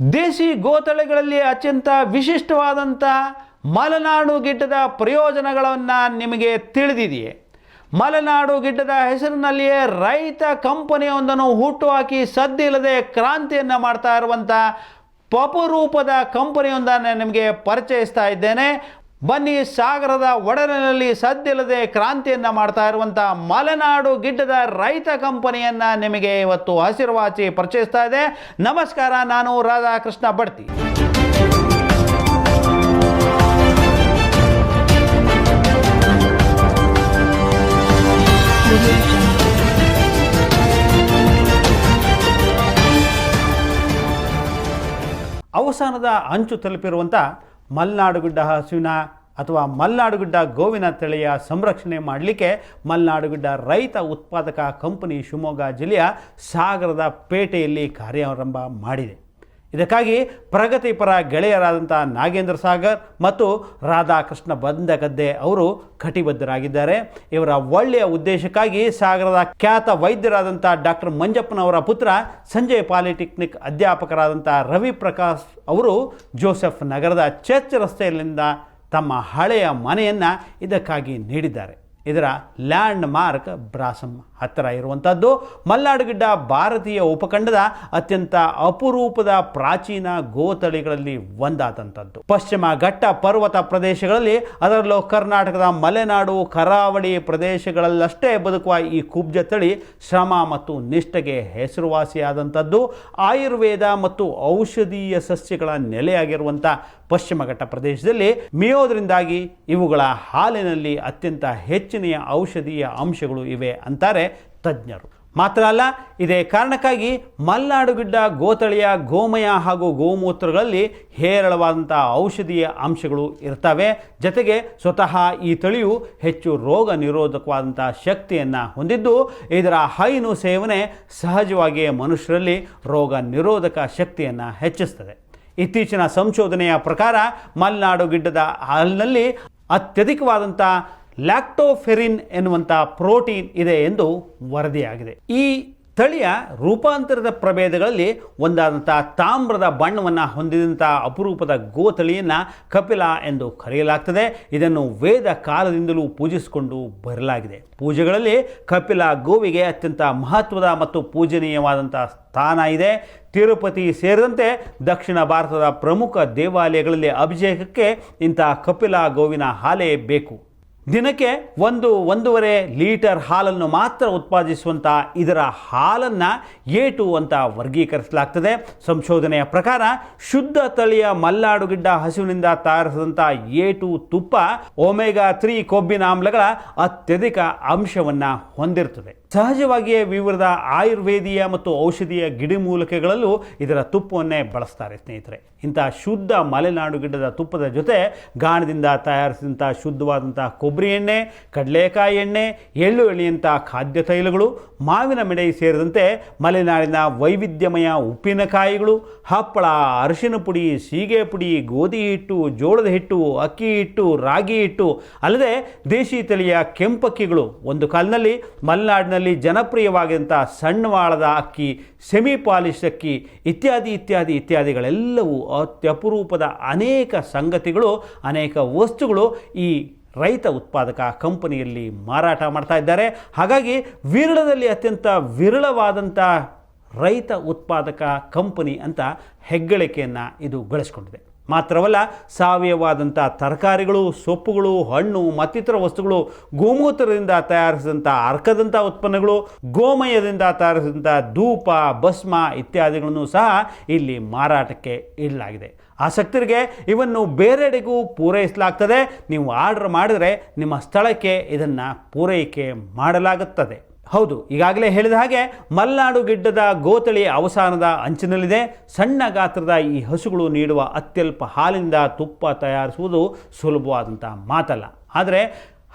ದೇಸಿ ಗೋತಳಿಗಳಲ್ಲಿ ಅತ್ಯಂತ ವಿಶಿಷ್ಟವಾದಂಥ ಮಲೆನಾಡು ಗಿಡ್ಡದ ಪ್ರಯೋಜನಗಳನ್ನು ನಿಮಗೆ ತಿಳಿದಿದೆಯೇ? ಮಲೆನಾಡು ಗಿಡ್ಡದ ಹೆಸರಿನಲ್ಲಿಯೇ ರೈತ ಕಂಪನಿಯೊಂದನ್ನು ಹುಟ್ಟುಹಾಕಿ ಸದ್ದಿಲ್ಲದೆ ಕ್ರಾಂತಿಯನ್ನು ಮಾಡ್ತಾ ಇರುವಂಥ ಪಪರೂಪದ ಕಂಪನಿಯೊಂದನ್ನು ನಿಮಗೆ ಪರಿಚಯಿಸ್ತಾ ಇದ್ದೇನೆ. ಬನ್ನಿ ಸಾಗರದ ಒಡಲಿನಲ್ಲಿ ಸದ್ದಿಲ್ಲದೆ ಕ್ರಾಂತಿಯನ್ನು ಮಾಡ್ತಾ ಇರುವಂಥ ಮಲೆನಾಡು ಗಿಡ್ಡದ ರೈತ ಕಂಪನಿಯನ್ನು ನಿಮಗೆ ಇವತ್ತು ಹಸಿರುವಾಚಿ ಪರಿಚಯಿಸ್ತಾ ಇದೆ. ನಮಸ್ಕಾರ, ನಾನು ರಾಧಾಕೃಷ್ಣ ಬಡ್ತಿ. ಅವಸಾನದ ಅಂಚು ತಲುಪಿರುವಂಥ ಮಲ್ನಾಡುಗುಡ್ಡ ಹಸುವಿನ ಅಥವಾ ಮಲ್ನಾಡುಗುಡ್ಡ ಗೋವಿನ ತಳಿಯ ಸಂರಕ್ಷಣೆ ಮಾಡಲಿಕ್ಕೆ ಮಲ್ನಾಡುಗುಡ್ಡ ರೈತ ಉತ್ಪಾದಕ ಕಂಪನಿ ಶಿವಮೊಗ್ಗ ಜಿಲ್ಲೆಯ ಸಾಗರದ ಪೇಟೆಯಲ್ಲಿ ಕಾರ್ಯಾರಂಭ ಮಾಡಿದೆ. ಇದಕ್ಕಾಗಿ ಪ್ರಗತಿಪರ ಗೆಳೆಯರಾದಂಥ ನಾಗೇಂದ್ರ ಸಾಗರ್ ಮತ್ತು ರಾಧಾಕೃಷ್ಣ ಬಂದಗದ್ದೆ ಅವರು ಕಟಿಬದ್ಧರಾಗಿದ್ದಾರೆ. ಇವರ ಒಳ್ಳೆಯ ಉದ್ದೇಶಕ್ಕಾಗಿ ಸಾಗರದ ಖ್ಯಾತ ವೈದ್ಯರಾದಂಥ ಡಾಕ್ಟರ್ ಮಂಜಪ್ಪನವರ ಪುತ್ರ ಸಂಜಯ್ ಪಾಲಿಟೆಕ್ನಿಕ್ ಅಧ್ಯಾಪಕರಾದಂಥ ರವಿ ಪ್ರಕಾಶ್ ಅವರು ಜೋಸೆಫ್ ನಗರದ ಚರ್ಚ್ ರಸ್ತೆಯಲ್ಲಿಂದ ತಮ್ಮ ಹಳೆಯ ಮನೆಯನ್ನು ಇದಕ್ಕಾಗಿ ನೀಡಿದ್ದಾರೆ. ಇದರ ಲ್ಯಾಂಡ್ ಮಾರ್ಕ್ ಬ್ರಾಸಮ್ ಹತ್ತಿರ ಇರುವಂಥದ್ದು ಮಲ್ನಾಡುಗಿಡ್ಡ ಭಾರತೀಯ ಉಪಖಂಡದ ಅತ್ಯಂತ ಅಪರೂಪದ ಪ್ರಾಚೀನ ಗೋತಳಿಗಳಲ್ಲಿ ಒಂದಾದಂಥದ್ದು ಪಶ್ಚಿಮ ಘಟ್ಟ ಪರ್ವತ ಪ್ರದೇಶಗಳಲ್ಲಿ ಅದರಲ್ಲೂ ಕರ್ನಾಟಕದ ಮಲೆನಾಡು, ಕರಾವಳಿ ಪ್ರದೇಶಗಳಲ್ಲಷ್ಟೇ ಬದುಕುವ ಈ ಕುಬ್ಜ ತಳಿ ಶ್ರಮ ಮತ್ತು ನಿಷ್ಠೆಗೆ ಹೆಸರುವಾಸಿಯಾದಂಥದ್ದು ಆಯುರ್ವೇದ ಮತ್ತು ಔಷಧೀಯ ಸಸ್ಯಗಳ ನೆಲೆಯಾಗಿರುವಂಥ ಪಶ್ಚಿಮ ಘಟ್ಟ ಪ್ರದೇಶದಲ್ಲಿ ಮೇಯೋದ್ರಿಂದಾಗಿ ಇವುಗಳ ಹಾಲಿನಲ್ಲಿ ಅತ್ಯಂತ ಹೆಚ್ಚಿನ ಔಷಧೀಯ ಅಂಶಗಳು ಇವೆ ಅಂತಾರೆ. ತಜ್ಞರು. ಮಾತ್ರ ಅಲ್ಲ, ಇದೇ ಕಾರಣಕ್ಕಾಗಿ ಮಲ್ನಾಡುಗಿಡ್ಡ, ಗೋತಳಿಯ, ಗೋಮಯ ಹಾಗೂ ಗೋಮೂತ್ರಗಳಲ್ಲಿ ಹೇರಳವಾದಂಥ ಔಷಧೀಯ ಅಂಶಗಳು ಇರ್ತವೆ. ಜೊತೆಗೆ ಸ್ವತಃ ಈ ತಳಿಯು ಹೆಚ್ಚು ರೋಗ ನಿರೋಧಕವಾದಂಥ ಶಕ್ತಿಯನ್ನು ಹೊಂದಿದ್ದು, ಇದರ ಹೈನು ಸೇವನೆ ಸಹಜವಾಗಿಯೇ ಮನುಷ್ಯರಲ್ಲಿ ರೋಗ ನಿರೋಧಕ ಶಕ್ತಿಯನ್ನು ಹೆಚ್ಚಿಸ್ತದೆ. ಇತ್ತೀಚಿನ ಸಂಶೋಧನೆಯ ಪ್ರಕಾರ ಮಲ್ನಾಡು ಗಿಡ್ಡದ ಹಾಲಿನಲ್ಲಿ ಅತ್ಯಧಿಕವಾದಂಥ ಲ್ಯಾಕ್ಟೋಫೆರಿನ್ ಎನ್ನುವಂಥ ಪ್ರೋಟೀನ್ ಇದೆ ಎಂದು ವರದಿಯಾಗಿದೆ. ಈ ತಳಿಯ ರೂಪಾಂತರದ ಪ್ರಭೇದಗಳಲ್ಲಿ ಒಂದಾದಂಥ ತಾಮ್ರದ ಬಣ್ಣವನ್ನು ಹೊಂದಿದಂಥ ಅಪರೂಪದ ಗೋತಳಿಯನ್ನು ಕಪಿಲ ಎಂದು ಕರೆಯಲಾಗ್ತದೆ. ಇದನ್ನು ವೇದ ಕಾಲದಿಂದಲೂ ಪೂಜಿಸಿಕೊಂಡು ಬರಲಾಗಿದೆ. ಪೂಜೆಗಳಲ್ಲಿ ಕಪಿಲ ಗೋವಿಗೆ ಅತ್ಯಂತ ಮಹತ್ವದ ಮತ್ತು ಪೂಜನೀಯವಾದಂಥ ಸ್ಥಾನ ಇದೆ. ತಿರುಪತಿ ಸೇರಿದಂತೆ ದಕ್ಷಿಣ ಭಾರತದ ಪ್ರಮುಖ ದೇವಾಲಯಗಳಲ್ಲಿ ಅಭಿಷೇಕಕ್ಕೆ ಇಂಥ ಕಪಿಲ ಗೋವಿನ ಹಾಲೇ ಬೇಕು. ದಿನಕ್ಕೆ ಒಂದು, ಒಂದೂವರೆ ಲೀಟರ್ ಹಾಲನ್ನು ಮಾತ್ರ ಉತ್ಪಾದಿಸುವಂಥ ಇದರ ಹಾಲನ್ನು ಏಟು ಅಂತ ವರ್ಗೀಕರಿಸಲಾಗ್ತದೆ. ಸಂಶೋಧನೆಯ ಪ್ರಕಾರ ಶುದ್ಧ ತಳಿಯ ಮಲ್ನಾಡುಗಿಡ್ಡ ಹಸುವಿನಿಂದ ತಯಾರಿಸಿದಂಥ ಏಟು ತುಪ್ಪ ಒಮೆಗಾ ತ್ರೀ ಕೊಬ್ಬಿನ ಆಮ್ಲಗಳ ಅತ್ಯಧಿಕ ಅಂಶವನ್ನು ಹೊಂದಿರುತ್ತದೆ. ಸಹಜವಾಗಿಯೇ ವಿವಿಧ ಆಯುರ್ವೇದೀಯ ಮತ್ತು ಔಷಧೀಯ ಗಿಡಮೂಲಿಕೆಗಳಲ್ಲೂ ಇದರ ತುಪ್ಪವನ್ನೇ ಬಳಸ್ತಾರೆ ಸ್ನೇಹಿತರೆ. ಇಂಥ ಶುದ್ಧ ಮಲೆನಾಡು ಗಿಡ್ಡದ ತುಪ್ಪದ ಜೊತೆ ಗಾಣದಿಂದ ತಯಾರಿಸಿದಂಥ ಶುದ್ಧವಾದಂಥ ಕೊಬ್ಬರಿ ಎಣ್ಣೆ, ಕಡಲೆಕಾಯಿ ಎಣ್ಣೆ, ಎಳ್ಳು ಎಳೆಯಂಥ ಖಾದ್ಯ ತೈಲಗಳು, ಮಾವಿನ ಮಿಡೈ ಸೇರಿದಂತೆ ಮಲೆನಾಡಿನ ವೈವಿಧ್ಯಮಯ ಉಪ್ಪಿನಕಾಯಿಗಳು, ಹಪ್ಪಳ, ಅರಿಶಿನ ಪುಡಿ, ಸೀಗೆ ಪುಡಿ, ಗೋಧಿ ಹಿಟ್ಟು, ಜೋಳದ ಹಿಟ್ಟು, ಅಕ್ಕಿ ಹಿಟ್ಟು, ರಾಗಿ ಹಿಟ್ಟು, ಅಲ್ಲದೆ ದೇಶಿ ತಳಿಯ ಕೆಂಪಕ್ಕಿಗಳು. ಒಂದು ಕಾಲದಲ್ಲಿ ಮಲೆನಾಡಿನಲ್ಲಿ ಜನಪ್ರಿಯವಾಗಿದ್ದಂಥ ಸಣ್ಣವಾಳದ ಅಕ್ಕಿ ಸೆಮಿ ಪಾಲಿಶ್ ಅಕ್ಕಿ, ಇತ್ಯಾದಿ ಇತ್ಯಾದಿ, ಇತ್ಯಾದಿಗಳೆಲ್ಲವೂ ಅತ್ಯಪರೂಪದ ಅನೇಕ ಸಂಗತಿಗಳು, ಅನೇಕ ವಸ್ತುಗಳು ಈ ರೈತ ಉತ್ಪಾದಕ ಕಂಪನಿಯಲ್ಲಿ ಮಾರಾಟ ಮಾಡ್ತಾ ಇದ್ದಾರೆ. ಹಾಗಾಗಿ ವಿರಳದಲ್ಲಿ ಅತ್ಯಂತ ವಿರಳವಾದಂಥ ರೈತ ಉತ್ಪಾದಕ ಕಂಪನಿ ಅಂತ ಹೆಗ್ಗಳಿಕೆಯನ್ನು ಇದು ಗಳಿಸ್ಕೊಂಡಿದೆ. ಮಾತ್ರವಲ್ಲ ಸಾವಯವವಾದಂಥ ತರಕಾರಿಗಳು, ಸೊಪ್ಪುಗಳು, ಹಣ್ಣು, ಮತ್ತಿತರ ವಸ್ತುಗಳು, ಗೋಮೂತ್ರದಿಂದ ತಯಾರಿಸಿದಂಥ ಅರ್ಕದಂಥ ಉತ್ಪನ್ನಗಳು, ಗೋಮಯದಿಂದ ತಯಾರಿಸಿದಂಥ ಧೂಪ, ಭಸ್ಮ ಇತ್ಯಾದಿಗಳನ್ನು ಸಹ ಇಲ್ಲಿ ಮಾರಾಟಕ್ಕೆ ಇಡಲಾಗಿದೆ. ಆಸಕ್ತರಿಗೆ ಇವನ್ನು ಬೇರೆಡೆಗೂ ಪೂರೈಸಲಾಗ್ತದೆ. ನೀವು ಆರ್ಡರ್ ಮಾಡಿದರೆ ನಿಮ್ಮ ಸ್ಥಳಕ್ಕೆ ಇದನ್ನು ಪೂರೈಕೆ ಮಾಡಲಾಗುತ್ತದೆ. ಹೌದು, ಈಗಾಗಲೇ ಹೇಳಿದ ಹಾಗೆ ಮಲ್ನಾಡು ಗಿಡ್ಡದ ಗೋತಳಿ ಅವಸಾನದ ಅಂಚಿನಲ್ಲಿದೆ. ಸಣ್ಣ ಗಾತ್ರದ ಈ ಹಸುಗಳು ನೀಡುವ ಅತ್ಯಲ್ಪ ಹಾಲಿನಿಂದ ತುಪ್ಪ ತಯಾರಿಸುವುದು ಸುಲಭವಾದಂಥ ಮಾತಲ್ಲ. ಆದರೆ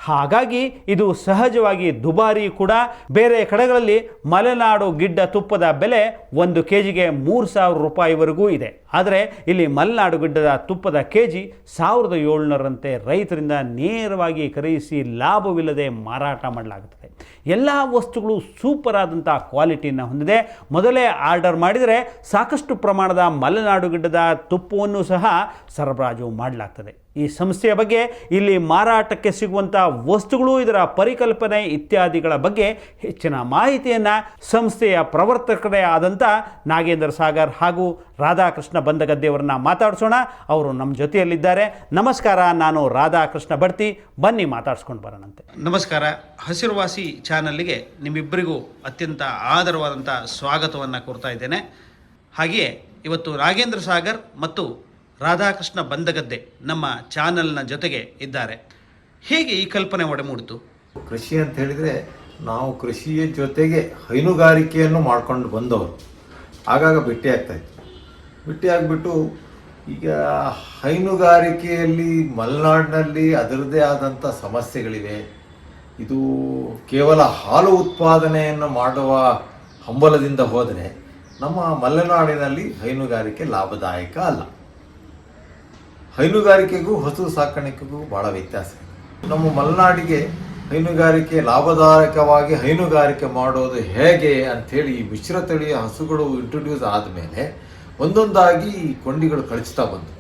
ಹಾಗಾಗಿ ಇದು ಸಹಜವಾಗಿ ದುಬಾರಿ ಕೂಡ. ಬೇರೆ ಕಡೆಗಳಲ್ಲಿ ಮಲೆನಾಡು ಗಿಡ್ಡ ತುಪ್ಪದ ಬೆಲೆ ಒಂದು ಕೆ ಜಿಗೆ ಮೂರು ಸಾವಿರ ರೂಪಾಯಿವರೆಗೂ ಇದೆ. ಆದರೆ ಇಲ್ಲಿ ಮಲೆನಾಡು ಗಿಡ್ಡದ ತುಪ್ಪದ ಕೆ ಜಿ ಸಾವಿರದ ಏಳ್ನೂರಂತೆ ರೈತರಿಂದ ನೇರವಾಗಿ ಖರೀದಿಸಿ ಲಾಭವಿಲ್ಲದೆ ಮಾರಾಟ ಮಾಡಲಾಗುತ್ತದೆ. ಎಲ್ಲ ವಸ್ತುಗಳು ಸೂಪರ್ ಆದಂಥ ಕ್ವಾಲಿಟಿಯನ್ನು ಹೊಂದಿದೆ. ಮೊದಲೇ ಆರ್ಡರ್ ಮಾಡಿದರೆ ಸಾಕಷ್ಟು ಪ್ರಮಾಣದ ಮಲೆನಾಡು ಗಿಡ್ಡದ ತುಪ್ಪವನ್ನು ಸಹ ಸರಬರಾಜು ಮಾಡಲಾಗ್ತದೆ. ಈ ಸಂಸ್ಥೆಯ ಬಗ್ಗೆ, ಇಲ್ಲಿ ಮಾರಾಟಕ್ಕೆ ಸಿಗುವಂಥ ವಸ್ತುಗಳು, ಇದರ ಪರಿಕಲ್ಪನೆ ಇತ್ಯಾದಿಗಳ ಬಗ್ಗೆ ಹೆಚ್ಚಿನ ಮಾಹಿತಿಯನ್ನು ಸಂಸ್ಥೆಯ ಪ್ರವರ್ತಕರೇ ಆದಂಥ ನಾಗೇಂದ್ರ ಸಾಗರ್ ಹಾಗೂ ರಾಧಾಕೃಷ್ಣ ಬಂದಗದ್ದೆಯವರನ್ನ ಮಾತಾಡಿಸೋಣ. ಅವರು ನಮ್ಮ ಜೊತೆಯಲ್ಲಿದ್ದಾರೆ. ನಮಸ್ಕಾರ, ನಾನು ರಾಧಾಕೃಷ್ಣ ಬಡ್ತಿ ಬನ್ನಿ ಮಾತಾಡಿಸ್ಕೊಂಡು ಬರೋಣಂತೆ. ನಮಸ್ಕಾರ. ಹಸಿರುವಾಸಿ ಚಾನಲ್ಗೆ ನಿಮ್ಮಿಬ್ಬರಿಗೂ ಅತ್ಯಂತ ಆದರವಾದಂಥ ಸ್ವಾಗತವನ್ನು ಕೊಡ್ತಾ ಇದ್ದೇನೆ. ಹಾಗೆಯೇ, ಇವತ್ತು ನಾಗೇಂದ್ರ ಸಾಗರ್ ಮತ್ತು ರಾಧಾಕೃಷ್ಣ ಬಂದಗದ್ದೆ ನಮ್ಮ ಚಾನಲ್ನ ಜೊತೆಗೆ ಇದ್ದಾರೆ. ಹೇಗೆ ಈ ಕಲ್ಪನೆ ಒಡಮೂಡಿತು? ಕೃಷಿ ಅಂತ ಹೇಳಿದರೆ ನಾವು ಕೃಷಿಯ ಜೊತೆಗೆ ಹೈನುಗಾರಿಕೆಯನ್ನು ಮಾಡ್ಕೊಂಡು ಬಂದವರು. ಆಗಾಗ ಭೇಟಿ ಆಗ್ತಾ ಇತ್ತು. ಭೇಟಿ ಆಗಿಬಿಟ್ಟು ಈಗ ಹೈನುಗಾರಿಕೆಯಲ್ಲಿ ಮಲೆನಾಡಿನಲ್ಲಿ ಅದರದೇ ಆದಂಥ ಸಮಸ್ಯೆಗಳಿವೆ. ಇದು ಕೇವಲ ಹಾಲು ಉತ್ಪಾದನೆಯನ್ನು ಮಾಡುವ ಹಂಬಲದಿಂದ ಹೋದರೆ ನಮ್ಮ ಮಲೆನಾಡಿನಲ್ಲಿ ಹೈನುಗಾರಿಕೆ ಲಾಭದಾಯಕ ಅಲ್ಲ. ಹೈನುಗಾರಿಕೆಗೂ, ಹಸು ಸಾಕಾಣಿಕೆಗೂ ಬಹಳ ವ್ಯತ್ಯಾಸ. ನಮ್ಮ ಮಲೆನಾಡಿಗೆ ಹೈನುಗಾರಿಕೆ ಲಾಭದಾಯಕವಾಗಿ ಹೈನುಗಾರಿಕೆ ಮಾಡೋದು ಹೇಗೆ ಅಂಥೇಳಿ ಈ ಮಿಶ್ರ ತಳಿಯ ಹಸುಗಳು ಇಂಟ್ರೊಡ್ಯೂಸ್ ಆದಮೇಲೆ ಒಂದೊಂದಾಗಿ ಈ ಕೊಂಡಿಗಳು ಕಳಿಸ್ತಾ ಬಂತು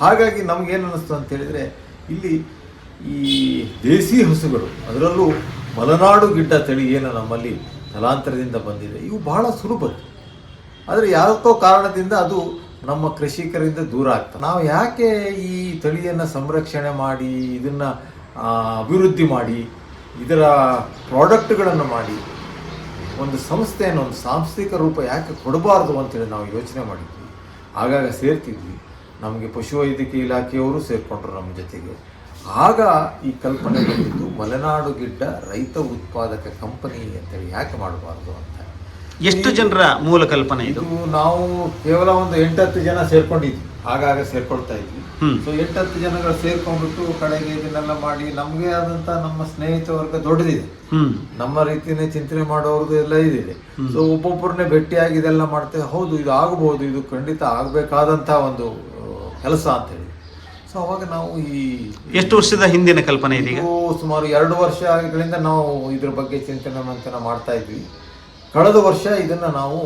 ಹಾಗಾಗಿ ನಮಗೇನು ಅನ್ನಿಸ್ತು ಅಂತ ಹೇಳಿದ್ರೆ ಇಲ್ಲಿ ಈ ದೇಸಿ ಹಸುಗಳು, ಅದರಲ್ಲೂ ಮಲೆನಾಡು ಗಿಡ್ಡ ತಳಿ ಏನು ನಮ್ಮಲ್ಲಿ ತಲಾಂತರದಿಂದ ಬಂದಿದೆ, ಇವು ಬಹಳ ಸುಲಭದ್ದು. ಆದರೆ ಯಾವತ್ತೋ ಕಾರಣದಿಂದ ಅದು ನಮ್ಮ ಕೃಷಿಕರಿಂದ ದೂರ ಆಗ್ತದೆ. ನಾವು ಯಾಕೆ ಈ ತಳಿಯನ್ನು ಸಂರಕ್ಷಣೆ ಮಾಡಿ, ಇದನ್ನು ಅಭಿವೃದ್ಧಿ ಮಾಡಿ, ಇದರ ಪ್ರಾಡಕ್ಟ್ಗಳನ್ನು ಮಾಡಿ, ಒಂದು ಸಂಸ್ಥೆಯನ್ನು, ಒಂದು ಸಾಂಸ್ಥಿಕ ರೂಪ ಯಾಕೆ ಕೊಡಬಾರ್ದು ಅಂತೇಳಿ ನಾವು ಯೋಚನೆ ಮಾಡಿದ್ವಿ. ಆಗಾಗ ಸೇರ್ತಿದ್ವಿ. ನಮಗೆ ಪಶುವೈದ್ಯಕೀಯ ಇಲಾಖೆಯವರು ಸೇರಿಕೊಂಡ್ರು ನಮ್ಮ ಜೊತೆಗೆ. ಆಗ ಈ ಕಲ್ಪನೆ ಬಂದಿದ್ದು ಮಲೆನಾಡು ಗಿಡ್ಡ ರೈತ ಉತ್ಪಾದಕ ಕಂಪನಿ ಅಂತೇಳಿ ಯಾಕೆ ಮಾಡಬಾರ್ದು ಅಂತ. ಎಷ್ಟು ಜನರ ಮೂಲ ಕಲ್ಪನೆ ಇದು? ನಾವು ಕೇವಲ ಒಂದು ಎಂಟತ್ತು ಜನ ಸೇರ್ಕೊಂಡಿದ್ವಿ. ಆಗಾಗ ಸೇರ್ಕೊಳ್ತಾ ಇದ್ವಿ. ಸೊ ಎಂಟತ್ತು ಜನಗಳು ಸೇರ್ಕೊಂಡ್ಬಿಟ್ಟು ಕಡೆಗೆ ಇದನ್ನೆಲ್ಲ ಮಾಡಿ ನಮಗೆ ಆದಂತ ನಮ್ಮ ಸ್ನೇಹಿತ ವರ್ಗ ದೊಡ್ಡದಿದೆ. ನಮ್ಮ ರೀತಿಯೇ ಚಿಂತನೆ ಮಾಡೋರ್ದು ಎಲ್ಲ ಇದೆ ಸೊ ಒಬ್ಬೊಬ್ಬರನ್ನೇ ಭೇಟಿಯಾಗಿ ಇದೆಲ್ಲ ಮಾಡ್ತೇವೆ ಹೌದು ಇದು ಆಗಬಹುದು ಇದು ಖಂಡಿತ ಆಗಬೇಕಾದಂತ ಒಂದು ಕೆಲಸ ಅಂತ ಹೇಳಿ. ಸೊ ಅವಾಗ ನಾವು ಈ ಎಷ್ಟು ವರ್ಷದ ಹಿಂದಿನ ಕಲ್ಪನೆ ಇದೀಗ? ಇದು ಸುಮಾರು ಎರಡು ವರ್ಷಗಳಿಂದ ನಾವು ಇದ್ರ ಬಗ್ಗೆ ಚಿಂತನೆ ಮಂಥನ ಮಾಡ್ತಾ ಇದ್ವಿ. ಕಳೆದ ವರ್ಷ ಇದನ್ನು ನಾವು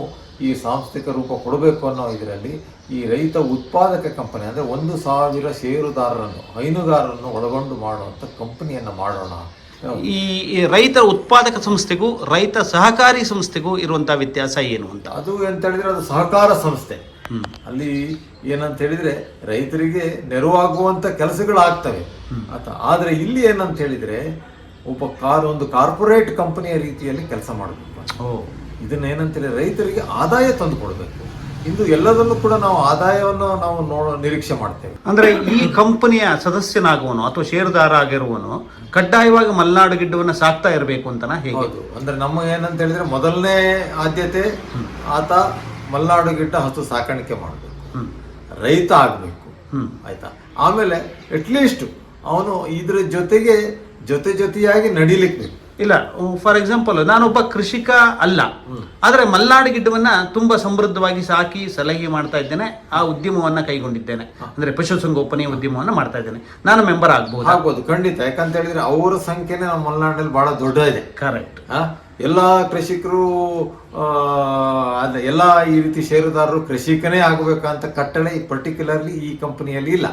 ಈ ಸಾಂಸ್ಥಿಕ ರೂಪ ಕೊಡಬೇಕು ಅನ್ನೋ ಇದರಲ್ಲಿ ಈ ರೈತ ಉತ್ಪಾದಕ ಕಂಪನಿ ಅಂದರೆ ಒಂದು ಸಾವಿರ ಷೇರುದಾರರನ್ನು ಹೈನುಗಾರರನ್ನು ಒಳಗೊಂಡು ಮಾಡುವಂಥ ಕಂಪನಿಯನ್ನು ಮಾಡೋಣ. ಈ ರೈತ ಉತ್ಪಾದಕ ಸಂಸ್ಥೆಗೂ ರೈತ ಸಹಕಾರಿ ಸಂಸ್ಥೆಗೂ ಇರುವಂಥ ವ್ಯತ್ಯಾಸ ಏನು ಅಂತ? ಅದು ಅಂತ ಹೇಳಿದ್ರೆ ಅದು ಸಹಕಾರ ಸಂಸ್ಥೆ. ಅಲ್ಲಿ ಏನಂತ ಹೇಳಿದ್ರೆ ರೈತರಿಗೆ ನೆರವಾಗುವಂತ ಕೆಲಸಗಳಾಗ್ತವೆ. ಆತ ಆದರೆ ಇಲ್ಲಿ ಏನಂತ ಹೇಳಿದ್ರೆ ಒಬ್ಬ ಕಾರ್ ಒಂದು ಕಾರ್ಪೊರೇಟ್ ಕಂಪನಿಯ ರೀತಿಯಲ್ಲಿ ಕೆಲಸ ಮಾಡಬೇಕು ಇದನ್ನ ಏನಂತ ಹೇಳಿದ್ರೆ ರೈತರಿಗೆ ಆದಾಯ ತಂದು ಕೊಡಬೇಕು. ಇಂದು ಎಲ್ಲದಲ್ಲೂ ಕೂಡ ನಾವು ಆದಾಯವನ್ನು ನಾವು ನೋಡೋ ನಿರೀಕ್ಷೆ ಮಾಡ್ತೇವೆ. ಅಂದ್ರೆ ಈ ಕಂಪನಿಯ ಸದಸ್ಯನಾಗುವನು ಅಥವಾ ಷೇರುದಾರ ಆಗಿರುವನು ಕಡ್ಡಾಯವಾಗಿ ಮಲ್ನಾಡು ಗಿಡ್ಡವನ್ನು ಸಾಕ್ತಾ ಇರಬೇಕು ಅಂತ ಹೇಗೆ? ಅಂದ್ರೆ ನಮ್ಮ ಏನಂತ ಹೇಳಿದ್ರೆ ಮೊದಲನೇ ಆದ್ಯತೆ ಆತ ಮಲ್ನಾಡು ಗಿಡ್ಡ ಹಸು ಸಾಕಾಣಿಕೆ ಮಾಡಬೇಕು. ರೈತ ಆಗಬೇಕು. ಹ್ಮ್. ಆಯ್ತಾ? ಆಮೇಲೆ ಅಟ್ಲೀಸ್ಟ್ ಅವನು ಇದ್ರ ಜೊತೆಗೆ ಜೊತೆ ಜೊತೆಯಾಗಿ ನಡಿಲಿಕ್ಕೆ ಬೇಕು ಇಲ್ಲ ಫಾರ್ ಎಕ್ಸಾಂಪಲ್ ನಾನೊಬ್ಬ ಕೃಷಿಕ ಅಲ್ಲ. ಆದರೆ ಮಲ್ನಾಡು ಗಿಡ್ಡವನ್ನು ತುಂಬಾ ಸಮೃದ್ಧವಾಗಿ ಸಾಕಿ ಸಲಹೆ ಮಾಡ್ತಾ ಇದ್ದೇನೆ ಆ ಉದ್ಯಮವನ್ನ ಕೈಗೊಂಡಿದ್ದೇನೆ. ಅಂದ್ರೆ ಪಶುಸಂಗೋಪನೆ ಉದ್ಯಮವನ್ನ ಮಾಡ್ತಾ ಇದ್ದೇನೆ. ನಾನು ಮೆಂಬರ್ ಆಗ್ಬೋದು? ಆಗ್ಬೋದು ಖಂಡಿತ. ಯಾಕಂತ ಹೇಳಿದ್ರೆ ಅವರ ಸಂಖ್ಯೆನೇ ನಮ್ಮ ಮಲ್ನಾಡಲ್ಲಿ ಬಹಳ ದೊಡ್ಡ ಇದೆ. ಕರೆಕ್ಟ್ ಎಲ್ಲ ಕೃಷಿಕರು ಎಲ್ಲ ಈ ರೀತಿ ಷೇರುದಾರರು ಕೃಷಿಕನೇ ಆಗಬೇಕಂತ ಕಟ್ಟಳೆ ಪರ್ಟಿಕ್ಯುಲರ್ಲಿ ಈ ಕಂಪನಿಯಲ್ಲಿ ಇಲ್ಲ.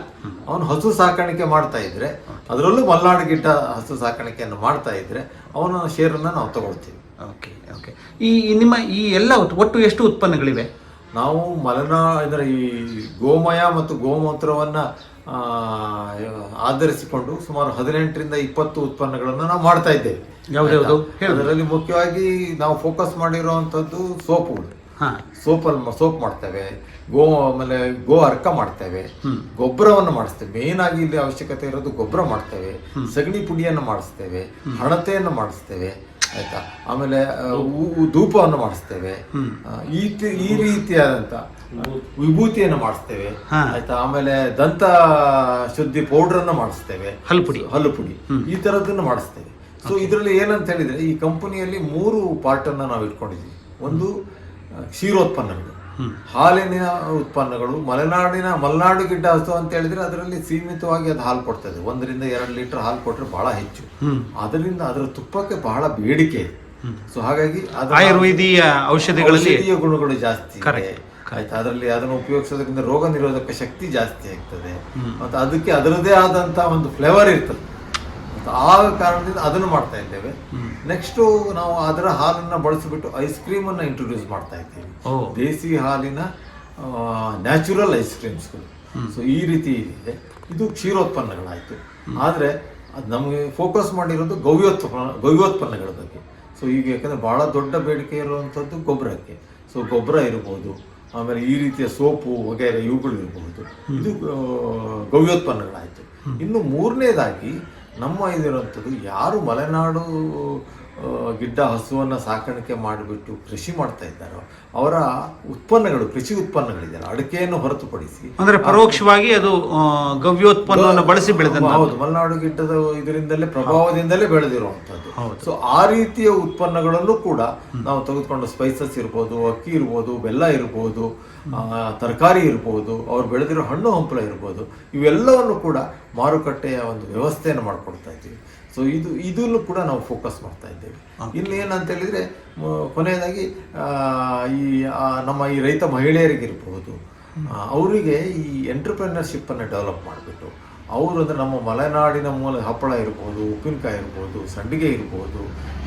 ಅವನು ಹಸು ಸಾಕಾಣಿಕೆ ಮಾಡ್ತಾ ಇದ್ರೆ ಅದರಲ್ಲೂ ಮಲ್ನಾಡು ಗಿಡ್ಡ ಹಸು ಸಾಕಾಣಿಕೆಯನ್ನು ಮಾಡ್ತಾ ಇದ್ರೆ ಅವನ ಶೇರನ್ನು ನಾವು ತಗೊಳ್ತೀವಿ. Okay okay. ಈ ನಿಮ್ಮ ಈ ಎಲ್ಲ ಒಟ್ಟು- ಎಷ್ಟು ಉತ್ಪನ್ನಗಳಿವೆ? ನಾವು ಮಲೆನಾ ಇದರ ಈ ಗೋಮಯ ಮತ್ತು ಗೋಮೂತ್ರವನ್ನ ಆಧರಿಸಿಕೊಂಡು ಸುಮಾರು ಹದಿನೆಂಟರಿಂದ ಇಪ್ಪತ್ತು ಉತ್ಪನ್ನಗಳನ್ನು ನಾವು ಮಾಡ್ತಾ ಇದ್ದೇವೆ. ಯಾವ್ದ್ಯಾವ್ದು? ಅದರಲ್ಲಿ ಮುಖ್ಯವಾಗಿ ನಾವು ಫೋಕಸ್ ಮಾಡಿರುವಂಥದ್ದು ಸೋಪುಗಳು. ಸೋಪಲ್ಲಿ ಸೋಪ್ ಮಾಡ್ತೇವೆ ಗೋ ಆಮೇಲೆ ಗೋ ಅರ್ಕ ಮಾಡ್ತೇವೆ ಗೊಬ್ಬರವನ್ನು ಮಾಡಿಸ್ತೇವೆ. ಮೇನ್ ಆಗಿ ಇಲ್ಲಿ ಅವಶ್ಯಕತೆ ಇರೋದು ಗೊಬ್ಬರ ಮಾಡ್ತೇವೆ ಸಗಣಿ ಪುಡಿಯನ್ನು ಮಾಡಿಸ್ತೇವೆ ಹಣತೆಯನ್ನು ಮಾಡಿಸ್ತೇವೆ ಆಯ್ತಾ? ಆಮೇಲೆ ಧೂಪವನ್ನು ಮಾಡಿಸ್ತೇವೆ. ಈ ಈ ರೀತಿಯಾದಂತ ವಿಭೂತಿಯನ್ನು ಮಾಡಿಸ್ತೇವೆ. ಆಯ್ತಾ? ಆಮೇಲೆ ದಂತ ಶುದ್ಧಿ ಪೌಡರ್ ಅನ್ನು ಮಾಡಿಸ್ತೇವೆ. ಹಲ್ಲು ಪುಡಿ. ಹಲ್ಲು ಪುಡಿ. ಈ ತರದನ್ನು ಮಾಡಿಸ್ತೇವೆ. ಸೊ ಇದರಲ್ಲಿ ಏನಂತ ಹೇಳಿದ್ರೆ ಈ ಕಂಪನಿಯಲ್ಲಿ ಮೂರು ಪಾರ್ಟ್ ಅನ್ನ ನಾವು ಇಟ್ಕೊಂಡಿದ್ವಿ ಒಂದು ಕ್ಷೀರೋತ್ಪನ್ನಗಳು ಹಾಲಿನ ಉತ್ಪನ್ನಗಳು ಮಲೆನಾಡಿನ ಮಲೆನಾಡು ಗಿಡ್ಡ ಹಸು ಅಂತ ಹೇಳಿದ್ರೆ ಅದರಲ್ಲಿ ಸೀಮಿತವಾಗಿ ಅದು ಹಾಲು ಕೊಡ್ತದೆ ಒಂದರಿಂದ ಎರಡು ಲೀಟರ್ ಹಾಲು ಕೊಟ್ಟರೆ ಬಹಳ ಹೆಚ್ಚು. ಅದರಿಂದ ಅದರ ತುಪ್ಪಕ್ಕೆ ಬಹಳ ಬೇಡಿಕೆ ಇದೆ. ಸೊ ಹಾಗಾಗಿ ಆಯುರ್ವೇದೀಯ ಔಷಧಿಗಳಲ್ಲಿ ಔಷಧೀಯ ಗುಣಗಳು ಜಾಸ್ತಿ ಆಯ್ತಾ? ಅದರಲ್ಲಿ ಅದನ್ನು ಉಪಯೋಗಿಸೋದ್ರಿಂದ ರೋಗ ನಿರೋಧಕ ಶಕ್ತಿ ಜಾಸ್ತಿ ಆಗ್ತದೆ. ಮತ್ತು ಅದಕ್ಕೆ ಅದರದೇ ಆದಂತ ಒಂದು ಫ್ಲೇವರ್ ಇರ್ತದೆ. ಮತ್ತು ಆ ಕಾರಣದಿಂದ ಅದನ್ನು ಮಾಡ್ತಾ ಇದ್ದೇವೆ. ನೆಕ್ಸ್ಟ್ ನಾವು ಅದರ ಹಾಲನ್ನ ಬಳಸಿಬಿಟ್ಟು ಐಸ್ ಕ್ರೀಮ್ ಅನ್ನ ಇಂಟ್ರೊಡ್ಯೂಸ್ ಮಾಡ್ತಾ ಇದ್ದೇವೆ. ದೇಸಿ ಹಾಲಿನ ನ್ಯಾಚುರಲ್ ಐಸ್ ಕ್ರೀಮ್ಸ್ಗಳು ಸೊ ಈ ರೀತಿ ಇದೆ. ಇದು ಕ್ಷೀರೋತ್ಪನ್ನಗಳಾಯಿತು. ಆದರೆ ಅದು ನಮಗೆ ಫೋಕಸ್ ಮಾಡಿರೋದು ಗವ್ಯೋತ್ಪನ್ನ ಗವ್ಯೋತ್ಪನ್ನಗಳ ಬಗ್ಗೆ. ಸೊ ಈಗ ಯಾಕಂದರೆ ಬಹಳ ದೊಡ್ಡ ಬೇಡಿಕೆ ಇರುವಂಥದ್ದು ಗೊಬ್ಬರಕ್ಕೆ. ಸೊ ಗೊಬ್ಬರ ಇರ್ಬೋದು ಆಮೇಲೆ ಈ ರೀತಿಯ ಸೋಪು ವಗೈರೆ ಇವುಗಳು ಇರಬಹುದು ಇದು ಗವ್ಯೋತ್ಪನ್ನಗಳಾಯ್ತು. ಇನ್ನು ಮೂರನೇದಾಗಿ ನಮ್ಮ ಇದಿರುವಂಥದ್ದು ಯಾರು ಮಲೆನಾಡು ಗಿಡ್ಡ ಹಸುವನ್ನ ಸಾಕಾಣಿಕೆ ಮಾಡಿಬಿಟ್ಟು ಕೃಷಿ ಮಾಡ್ತಾ ಇದ್ದಾರೋ ಅವರ ಉತ್ಪನ್ನಗಳು ಕೃಷಿ ಉತ್ಪನ್ನಗಳಿದ್ದಾರೆ ಅಡಿಕೆಯನ್ನು ಹೊರತುಪಡಿಸಿ ಅಂದ್ರೆ ಪರೋಕ್ಷವಾಗಿ ಅದು ಗವ್ಯೋತ್ಪನ್ನವನ್ನು ಬಳಸಿ ಬೆಳೆದ ಹೌದು ಮಲೆನಾಡು ಗಿಡ್ಡದ ಇದರಿಂದಲೇ ಪ್ರಭಾವದಿಂದಲೇ ಬೆಳೆದಿರುವಂಥದ್ದು ಸೊ ಆ ರೀತಿಯ ಉತ್ಪನ್ನಗಳನ್ನು ಕೂಡ ನಾವು ತೆಗೆದುಕೊಂಡು ಸ್ಪೈಸಸ್ ಇರ್ಬೋದು ಅಕ್ಕಿ ಇರ್ಬೋದು ಬೆಲ್ಲ ಇರ್ಬೋದು ತರಕಾರಿ ಇರ್ಬೋದು ಅವ್ರು ಬೆಳೆದಿರೋ ಹಣ್ಣು ಹಂಪಲ ಇರ್ಬೋದು ಇವೆಲ್ಲವನ್ನು ಕೂಡ ಮಾರುಕಟ್ಟೆಯ ಒಂದು ವ್ಯವಸ್ಥೆಯನ್ನು ಮಾಡಿಕೊಡ್ತಾ ಇದ್ದೀವಿ. ಸೊ ಇದು ಇದನ್ನು ಕೂಡ ನಾವು ಫೋಕಸ್ ಮಾಡ್ತಾ ಇದ್ದೇವೆ. ಇಲ್ಲಿ ಏನಂತ ಹೇಳಿದರೆ ಕೊನೆಯದಾಗಿ ಈ ನಮ್ಮ ಈ ರೈತ ಮಹಿಳೆಯರಿಗಿರ್ಬೋದು ಅವರಿಗೆ ಈ ಎಂಟರ್ಪ್ರಿನರ್ಶಿಪ್ಪನ್ನು ಡೆವಲಪ್ ಮಾಡಿಬಿಟ್ಟು ಅವರು ಅಂದರೆ ನಮ್ಮ ಮಲೆನಾಡಿನ ಮೂಲ ಹಪ್ಪಳ ಇರ್ಬೋದು ಉಪ್ಪಿನಕಾಯಿ ಇರ್ಬೋದು ಸಂಡಿಗೆ ಇರ್ಬೋದು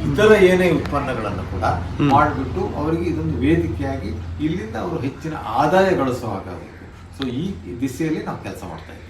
ಇತರ ಏನೇ ಉತ್ಪನ್ನಗಳನ್ನು ಕೂಡ ಮಾಡಿಬಿಟ್ಟು ಅವರಿಗೆ ಇದೊಂದು ವೇದಿಕೆಯಾಗಿ ಇಲ್ಲಿಂದ ಅವರು ಹೆಚ್ಚಿನ ಆದಾಯ ಗಳಿಸುವ ಹಾಗಾಗಬೇಕು. ಸೊ ಈ ದಿಸೆಯಲ್ಲಿ ನಾವು ಕೆಲಸ ಮಾಡ್ತಾ ಇದ್ದೀವಿ.